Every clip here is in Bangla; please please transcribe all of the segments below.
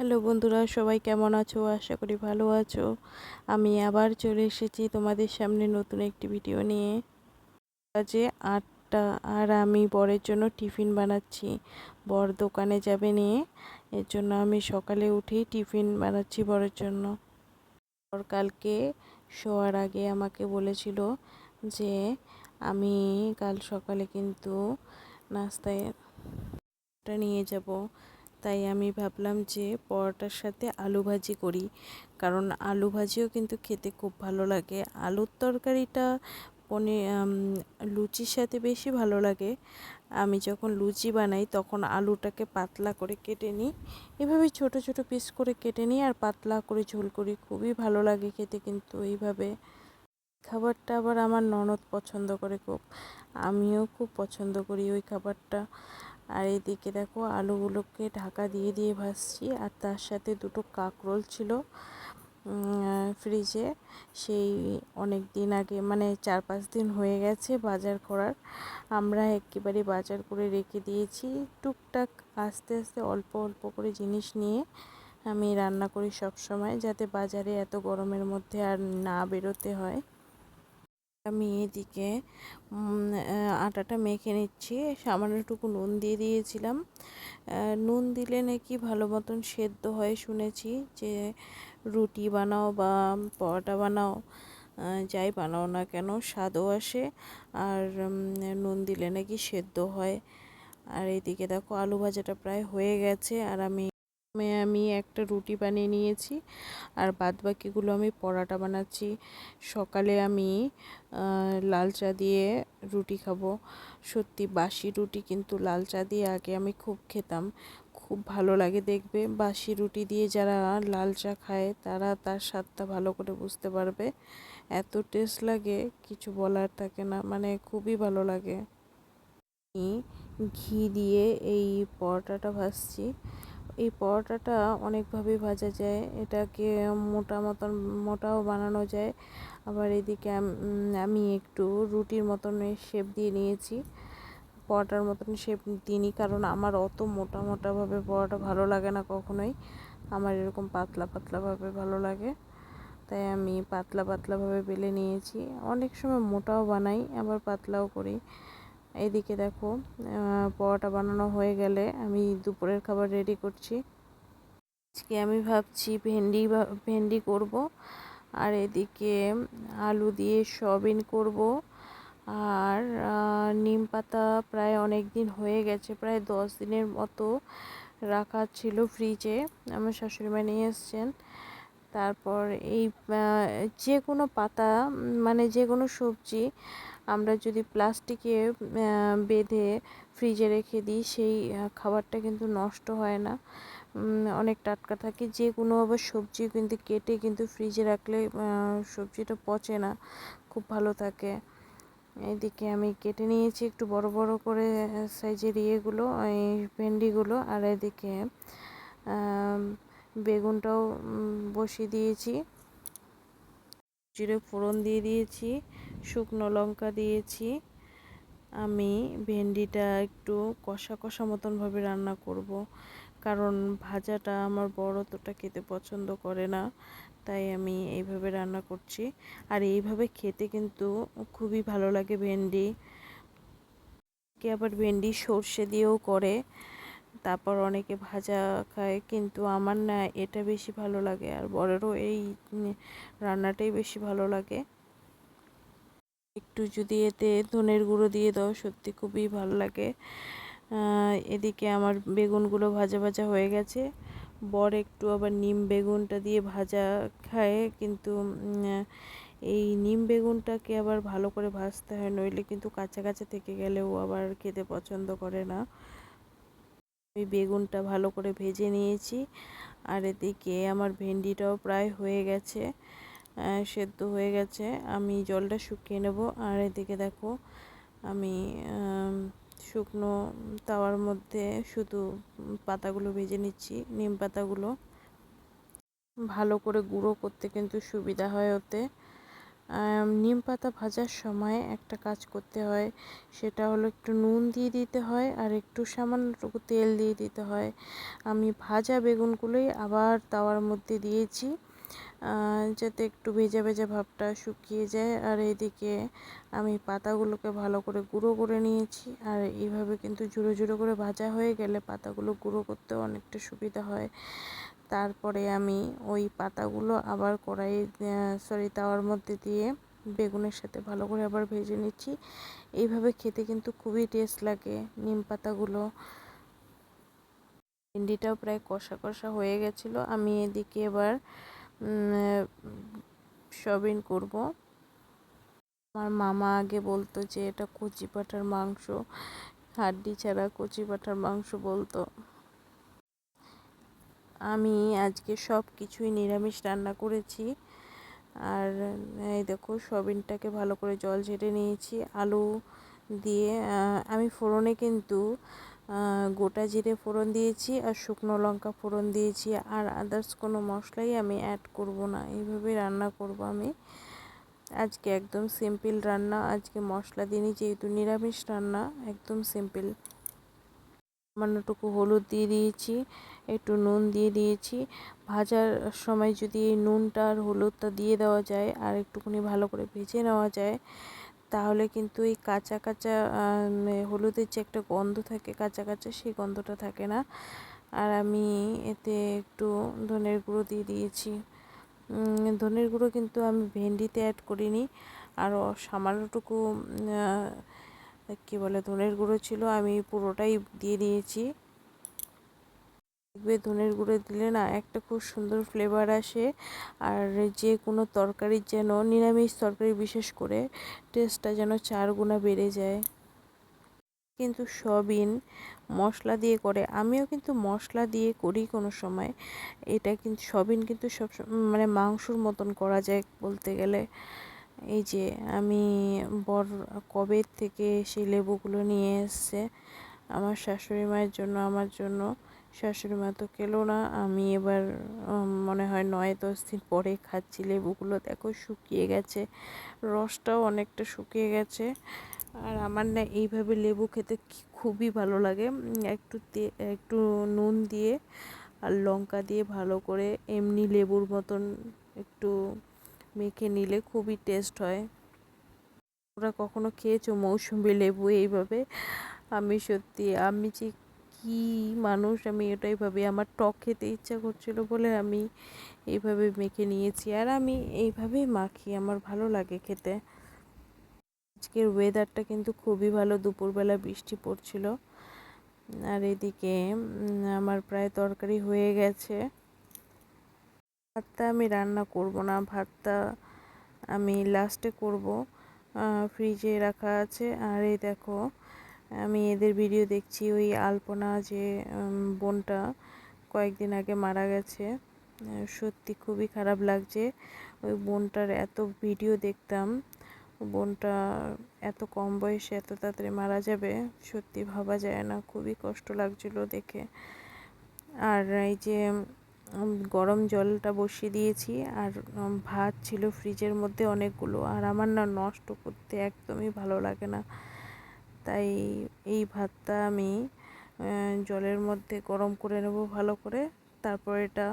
হ্যালো বন্ধুরা, সবাই কেমন আছো? আশা করি ভালো আছো। আমি আবার চলে এসেছি তোমাদের সামনে নতুন একটি ভিডিও নিয়ে। আজে আটটা, আর আমি বরের জন্য টিফিন বানাচ্ছি। বর দোকানে যাবে নিয়ে, এর জন্য আমি সকালে উঠেই টিফিন বানাচ্ছি বরের জন্য। বর কালকে শোয়ার আগে আমাকে বলেছিল যে, আমি কাল সকালে কিন্তু নাস্তায় নিয়ে যাব। তাই আমি ভাবলাম যে পরোটার সাথে আলু ভাজি করি। কারণ আলু ভাজিও কিন্তু খেতে খুব ভালো লাগে। আলুর তরকারিটা পনে লুচির সাথে বেশি ভালো লাগে। আমি যখন লুচি বানাই তখন আলুটাকে পাতলা করে কেটে নিই। এভাবে ছোট ছোট পিস করে কেটে নিই আর পাতলা করে ঝোল করি। খুবই ভালো লাগে খেতে কিন্তু এইভাবে। খাবারটা আবার আমার ননদ পছন্দ করে খুব। আমিও খুব পছন্দ করি ওই খাবারটা। আর এদিকে দেখো আলুগুলোকে ঢাকা দিয়ে দিয়ে ভাজছি। আর তার সাথে দুটো কাকরোল ছিল ফ্রিজে। সেই অনেক দিন আগে মানে চার পাঁচ দিন হয়ে গেছে বাজার করার। আমরা একেবারে বাজার করে রেখে দিয়েছি। টুকটাক আস্তে আস্তে অল্প অল্প করে জিনিস নিয়ে আমি রান্না করি সব সময় যাতে বাজারে এত গরমের মধ্যে আর না বেরোতে হয়। আমি এদিকে আটাটা মেখে নিচ্ছি। সামান্যটুকু নুন দিয়ে দিয়েছিলাম। নুন দিলে নাকি ভালো মতন সেদ্ধ হয় শুনেছি যে, রুটি বানাও বা পরোটা বানাও যাই বানাও না কেন স্বাদও আসে আর নুন দিলে নাকি সেদ্ধ হয়। আর এদিকে দেখো আলু ভাজাটা প্রায় হয়ে গেছে আর আমি আমি একটা রুটি বানিয়ে নিয়েছি আর বাদ বাকিগুলো আমি পরোটা বানাচ্ছি। সকালে আমি লাল চা দিয়ে রুটি খাব। সত্যি বাসি রুটি কিন্তু লাল চা দিয়ে আগে আমি খুব খেতাম। খুব ভালো লাগে দেখবে। বাসি রুটি দিয়ে যারা লাল চা খায়, তারা তার স্বাদটা ভালো করে বুঝতে পারবে। এত টেস্ট লাগে, কিছু বলার থাকে না মানে খুবই ভালো লাগে। ঘি দিয়ে এই পরোটাটা ভাজছি। এই পরোটাটা অনেকভাবে ভাজা যায়। এটাকে মোটা মতন, মোটাও বানানো যায়। আবার এদিকে আমি একটু রুটির মতন শেপ দিয়ে নিয়েছি। পরোটার মতন শেপ দিইনি কারণ আমার অত মোটা মোটাভাবে পরোটা ভালো লাগে না কখনোই। আমার এরকম পাতলা পাতলাভাবে ভালো লাগে। তাই আমি পাতলা পাতলাভাবে বেলে নিয়েছি। অনেক সময় মোটাও বানাই, আবার পাতলাও করি। এদিকে দেখো পরোটা বানানো হয়ে গেলে আমি দুপুরের খাবার রেডি করছি। আজকে আমি ভাবছি ভেন্ডি ভেন্ডি করব, আর এদিকে আলু দিয়ে সয়াবিন করব। আর নিম পাতা প্রায় অনেক দিন হয়ে গেছে, প্রায় দশ দিনের মতো রাখা ছিল ফ্রিজে আমার শাশুড়ি মা নিয়ে এসছেন। তারপর এই যে কোনো পাতা মানে যে কোনো সবজি আমরা যদি প্লাস্টিকে বেঁধে ফ্রিজে রেখে দিই, সেই খাবারটা কিন্তু নষ্ট হয় না। অনেক টাটকা থাকে। যে কোনো আবার সবজি কিন্তু কেটে কিন্তু ফ্রিজে রাখলে সবজিটা পচে না। খুব ভালো থাকে। এদিকে আমি কেটে নিয়েছি একটু বড় বড় করে সাইজের ইয়েগুলো, এই ভেন্ডিগুলো। আর এদিকে বেগুনটাও বসিয়ে দিয়েছি। জিরে ফোড়ন দিয়ে দিয়েছি। শুকনো লঙ্কা দিয়েছি। আমি ভেন্ডিটা একটু কষা কষা মতনভাবে রান্না করব। কারণ ভাজাটা আমার বড় তোটা খেতে পছন্দ করে না, তাই আমি এইভাবে রান্না করছি। আর এইভাবে খেতে কিন্তু খুবই ভালো লাগে ভেন্ডি। কে আবার ভেন্ডি সর্ষে দিয়েও করে, তারপর অনেকে ভাজা খায়, কিন্তু আমার না এটা বেশি ভালো লাগে। আর বড়েরও এই রান্নাটাই বেশি ভালো লাগে। একটু যদি এতে ধনের গুঁড়ো দিয়ে দাও, সত্যি খুবই ভালো লাগে। এদিকে আমার বেগুনগুলো ভাজা ভাজা হয়ে গেছে। বর একটু আবার নিম বেগুনটা দিয়ে ভাজা খায়, কিন্তু এই নিম বেগুনটাকে আবার ভালো করে ভাজতে হয়, নইলে কিন্তু কাঁচা কাঁচা থেকে গেলেও আবার খেতে পছন্দ করে না। আমি বেগুনটা ভালো করে ভেজে নিয়েছি। আর এদিকে আমার ভেন্ডিটাও প্রায় হয়ে গেছে। সেদ্ধ হয়ে গেছে। আমি জলটা শুকিয়ে নেব। আর এদিকে দেখো, আমি শুকনো তাওয়ার মধ্যে শুধু পাতাগুলো ভেজে নিচ্ছি, নিম পাতাগুলো। ভালো করে গুঁড়ো করতে কিন্তু সুবিধা হয় ওতে। নিম পাতা ভাজার সময় একটা কাজ করতে হয়, সেটা হলো একটু নুন দিয়ে দিতে হয় আর একটু সামান্যটুকু তেল দিয়ে দিতে হয়। আমি ভাজা বেগুনগুলোই আবার তাওয়ার মধ্যে দিয়েছি। যাতে একটু ভেজা ভেজা ভাবটা শুকিয়ে যায়। আর এদিকে আমি পাতাগুলোকে ভালো করে গুঁড়ো করে নিয়েছি। আর এইভাবে কিন্তু ঝুড়ো ঝুড়ো করে ভাজা হয়ে গেলে পাতাগুলো গুঁড়ো করতেও অনেকটা সুবিধা হয়। তারপরে আমি ওই পাতাগুলো আবার কড়াই সরি তাওয়ার মধ্যে দিয়ে বেগুনের সাথে ভালো করে আবার ভেজে নিচ্ছি। এইভাবে খেতে কিন্তু খুবই টেস্ট লাগে নিম পাতাগুলো। ভেন্ডিটাও প্রায় কষা কষা হয়ে গেছিল। আমি এদিকে এবার সবিন করব। আমার মামা আগে বলতো যে এটা কচি পাঠার মাংস, হাড্ডি ছাড়া কচি পাঠার মাংস বলতো। আমি আজকে সব কিছুই নিরামিষ রান্না করেছি। আর, এই দেখো, সবিনটাকে ভালো করে জল ঝেড়ে নিয়েছি, আলু দিয়ে। আমি ফোড়নে কিন্তু গোটা জিরে ফোড়ন দিয়েছি আর শুকনো লঙ্কা ফোড়ন দিয়েছি আর আদার্স কোনো মশলাই আমি অ্যাড করব না। এইভাবে রান্না করব আমি। আজকে একদম সিম্পল রান্না। আজকে মশলা দিনই যেহেতু নিরামিষ রান্না, একদম সিম্পল সামান্যটুকু হলুদ দিয়ে দিয়েছি, একটু নুন দিয়ে দিয়েছি। ভাজার সময় যদি এই নুনটা আর হলুদটা দিয়ে দেওয়া যায় আর একটুখানি ভালো করে ভেজে নেওয়া যায় তাহলে কিন্তু এই কাঁচা কাঁচা হলুদের যে একটা গন্ধ থাকে, কাঁচা কাঁচা, সেই গন্ধটা থাকে না। আর আমি এতে একটু ধনের গুঁড়ো দিয়ে দিয়েছি। ধনের গুঁড়ো কিন্তু আমি ভেন্ডিতে অ্যাড করিনি। আর সামান্যটুকু কী বলে, ধনের গুঁড়ো ছিল, আমি পুরোটাই দিয়ে দিয়েছি। দেখবে ধনের গুঁড়ো দিলে না একটা খুব সুন্দর ফ্লেভার আসে। আর যে কোনো তরকারির যেন, নিরামিষ তরকারি বিশেষ করে টেস্টটা যেন চার গুণা বেড়ে যায়। কিন্তু সবিন মশলা দিয়ে করে, আমিও কিন্তু মশলা দিয়ে করি কোনো সময়। এটা কিন্তু সবিন কিন্তু সব মানে মাংসর মতন করা যায় বলতে গেলে। এই যে আমি বর কবে থেকে সেই লেবুগুলো নিয়ে এসছে, আমার শাশুড়ি মায়ের জন্য, আমার জন্য। শাশুড়ি মা তো খেলো না। আমি এবার মনে হয় নয় দশ দিন পরে খাচ্ছি। লেবুগুলো দেখো শুকিয়ে গেছে, রসটাও অনেকটা শুকিয়ে গেছে। আর আমার না এইভাবে লেবু খেতে খুবই ভালো লাগে। একটু একটু নুন দিয়ে আর লঙ্কা দিয়ে ভালো করে এমনি লেবুর মতন একটু মেখে নিলে খুবই টেস্ট হয়। ওরা কখনো খেয়েছো মৌসুমি লেবু এইভাবে? আমি সত্যি, আমি যে কী মানুষ, আমি এটাই ভাবি। আমার টক খেতে ইচ্ছা করছিল বলে আমি এইভাবে মেখে নিয়েছি। আর আমি এইভাবেই মাখি, আমার ভালো লাগে খেতে। আজকের ওয়েদারটা কিন্তু খুবই ভালো, দুপুরবেলা বৃষ্টি পড়ছিল। আর এদিকে আমার প্রায় তরকারি হয়ে গেছে। ভাতটা আমি রান্না করব না, ভাতটা আমি লাস্টে করব। ফ্রিজে রাখা আছে। আর এই দেখো আমি এদের ভিডিও দেখছি, ওই আলপনা যে বোনটা কয়েকদিন আগে মারা গেছে। সত্যি খুবই খারাপ লাগছে। ওই বোনটার এত ভিডিও দেখতাম, বোনটা এত কম বয়সে এত তাড়াতাড়ি মারা যাবে, সত্যি ভাবা যায় না। খুবই কষ্ট লাগছিল দেখে। আর এই যে গরম জলটা বসিয়ে দিয়েছি, আর ভাত ছিল ফ্রিজের মধ্যে অনেকগুলো, আর আমার না নষ্ট করতে একদমই ভালো লাগে না। তাই এই ভাতটা আমি জলের মধ্যে গরম করে নেব ভালো করে। তারপর এটা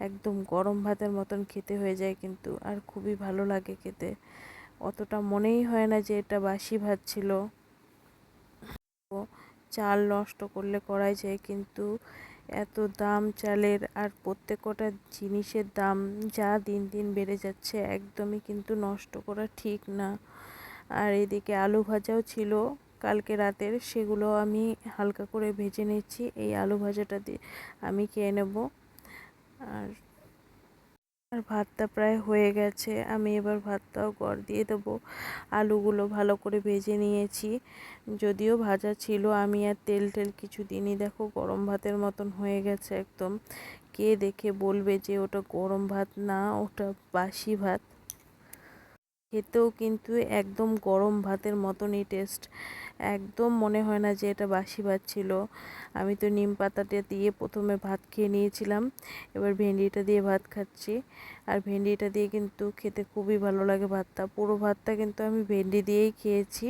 একদম গরম ভাতের মতন খেতে হয়ে যায় কিন্তু, আর খুবই ভালো লাগে খেতে। অতটা মনেই হয় না যে এটা বাসি ভাত ছিল। চাল নষ্ট করলে করাই যায় কিন্তু এত দাম চালের আর প্রত্যেক কটা জিনিসের দাম যা দিন দিন বেড়ে যাচ্ছে একদমই কিন্তু নষ্ট করা ঠিক না। আর এদিকে আলু ভাজাও ছিল। কালকে রাতের সেগুলো আমি হালকা করে ভেজে নিচ্ছি, এই আলু ভাজাটা দিয়ে আমি খেয়ে নেব। আর আর ভাতটা প্রায় হয়ে গেছে, আমি এবার ভাতটাও গড় দিয়ে দেবো। আলুগুলো ভালো করে ভেজে নিয়েছি, যদিও ভাজা ছিল, আমি আর তেল টেল কিছু দিনই দেখো, গরম ভাতের মতন হয়ে গেছে একদম। কে দেখে বলবে যে ওটা গরম ভাত না, ওটা বাসি ভাত? খেতেও কিন্তু একদম গরম ভাতের মতনই টেস্ট একদম মনে হয় না যে এটা বাসি ভাত ছিল। আমি তো নিম পাতাটা দিয়ে প্রথমে ভাত খেয়ে নিয়েছিলাম। এবার ভেন্ডিটা দিয়ে ভাত খাচ্ছি। আর ভেন্ডিটা দিয়ে কিন্তু খেতে খুবই ভালো লাগে ভাতটা। পুরো ভাতটা কিন্তু আমি ভেন্ডি দিয়েই খেয়েছি।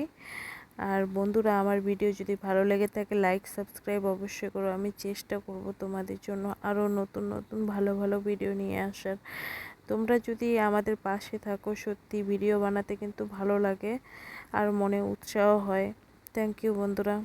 আর বন্ধুরা, আমার ভিডিও যদি ভালো লেগে থাকে লাইক সাবস্ক্রাইব অবশ্যই করো। আমি চেষ্টা করব তোমাদের জন্য আরও নতুন নতুন, ভালো ভালো ভিডিও নিয়ে আসার। তোমরা যদি আমাদের পাশে থাকো, সত্যি ভিডিও বানাতে কিন্তু ভালো লাগে আর মনে উৎসাহ হয়। থ্যাংক ইউ বন্ধুরা।